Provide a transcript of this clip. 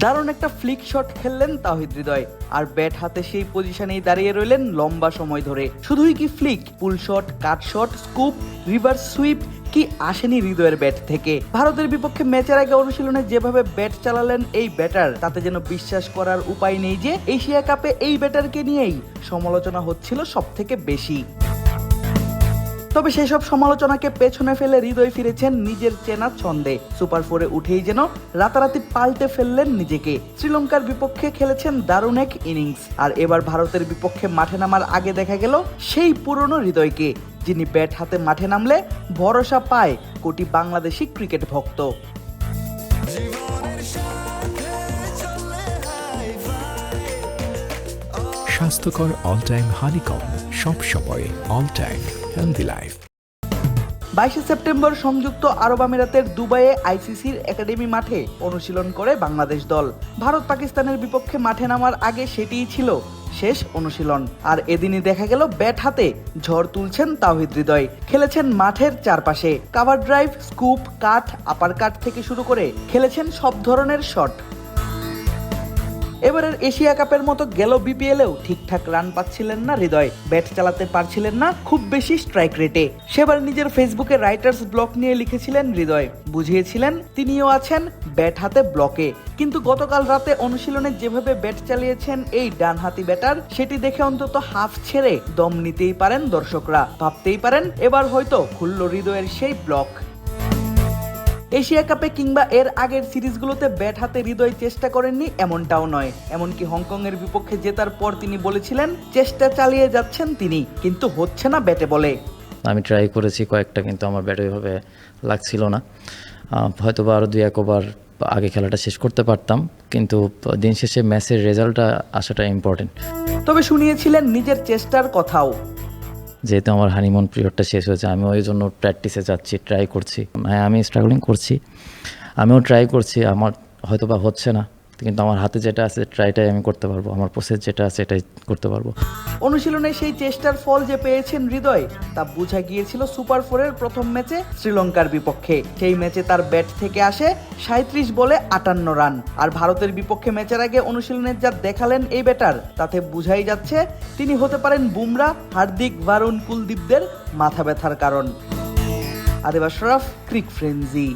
দারুণ একটা flick shot খেললেন তাহিদ হৃদয়। আর ব্যাট হাতে সেই পজিশনেই দাঁড়িয়ে রইলেন লম্বা সময় ধরে। শুধুই কি flick pull shot cut shot scoop reverse sweep কি আসেনি হৃদয়ের ব্যাট থেকে? ভারতের বিপক্ষে ম্যাচের আগে অনুশীলনে যেভাবে ব্যাট চালালেন এই ব্যাটার তাতে যেন বিশ্বাস করার উপায় নেই যে এশিয়া কাপে এই ব্যাটারকে নিয়েই সমালোচনা হচ্ছিল সব থেকে বেশি। তবে সেসব সমালোচনাকে পেছনে ফেলে হৃদয় ফিরেছেন নিজের চেনা ছন্দে। সুপার ফোরে উঠেই যেন রাতারাতি পাল্টে ফেললেন নিজেকে। শ্রীলঙ্কার বিপক্ষে খেলেছেন দারুণ এক ইনিংস। আর এবার ভারতের বিপক্ষে মাঠে নামার আগে দেখা গেল সেই পুরনো হৃদয়কে, যিনি ব্যাট হাতে মাঠে নামলে ভরসা পায় কোটি বাংলাদেশি ক্রিকেট ভক্ত। স্বাস্থ্যকর অল টাইম হানিকম সব সময় অল টাইম। হেলদি লাইফ বাইশে সেপ্টেম্বর সংযুক্ত আরব আমিরাতের দুবাইয়ে আইসিসির একাডেমি মাঠে অনুশীলন করে বাংলাদেশ দল। ভারত পাকিস্তানের বিপক্ষে মাঠে নামার আগে সেটিই ছিল শেষ অনুশীলন। আর এদিনই দেখা গেল ব্যাট হাতে ঝড় তুলছেন তাওহিদ হৃদয়। খেলেছেন মাঠের চারপাশে। Cover drive, scoop cut upper cut থেকে শুরু করে খেলেছেন সব ধরনের শট। এবারের এশিয়া কাপের মতো গেল বিপিএলেও ঠিকঠাক রান পাচ্ছিলেন না হৃদয়। ব্যাট চালাতে পারছিলেন না খুব বেশি স্ট্রাইক রেটে সেবার নিজের ফেসবুকে রাইটার্স ব্লক নিয়ে লিখেছিলেন হৃদয়। বুঝিয়েছিলেন তিনিও আছেন ব্যাট হাতে ব্লকে কিন্তু গতকাল রাতে অনুশীলনে যেভাবে ব্যাট চালিয়েছেন এই ডানহাতি ব্যাটার, সেটি দেখে অন্তত হাফ ছেড়ে দম নিতেই পারেন দর্শকরা। ভাবতেই পারেন এবার হয়তো খুলল হৃদয়ের সেই ব্লক এশিয়া কাপে কিংবা এর আগের সিরিজগুলোতে ব্যাট হাতে হৃদয় চেষ্টা করেননি এমনটাও নয়। এমনকি হংকংয়ের বিপক্ষে জেতার পর তিনি বলেছিলেন চেষ্টা চালিয়ে যাচ্ছেন তিনি কিন্তু হচ্ছে না ব্যাটে বলে। আমি ট্রাই করেছি কয়েকটা কিন্তু আমার ব্যাট ওইভাবে লাগছিল না। হয়তো বা আরও দুই এক ওভার আগে খেলাটা শেষ করতে পারতাম কিন্তু দিন শেষে ম্যাচের রেজাল্টটা আসাটা ইম্পর্টেন্ট তবে শুনিয়েছিলেন নিজের চেষ্টার কথাও। যেহেতু আমার হানিমুন পিরিয়ডটা শেষ হয়েছে আমি ওই জন্য প্র্যাকটিসে যাচ্ছি ট্রাই করছি। হ্যাঁ আমি স্ট্রাগলিং করছি। আমিও ট্রাই করছি, আমার হয়তো বা হচ্ছে না। কিন্তু আমার হাতে যেটা আছে ট্রাইটাই আমি করতে পারব। আমার প্রসেস যেটা আছে, এটাই করতে পারব। অনুশীলনে সেই চেষ্টার ফল যে পেয়েছেন হৃদয়, তা বোঝা গিয়েছিল সুপার ফোরের প্রথম ম্যাচে শ্রীলঙ্কার বিপক্ষে। সেই ম্যাচে তার ব্যাট থেকে আসে সাঁত্রিশ বলে আটান্ন রান। আর ভারতের বিপক্ষে ম্যাচের আগে অনুশীলনের যা দেখালেন এই ব্যাটার, তাতে বুঝাই যাচ্ছে তিনি হতে পারেন বুমরা, হার্দিক বারুণ কুলদীপদের মাথা ব্যথার কারণ। আদেবা শরফ ক্রিক ফ্রেন্সি।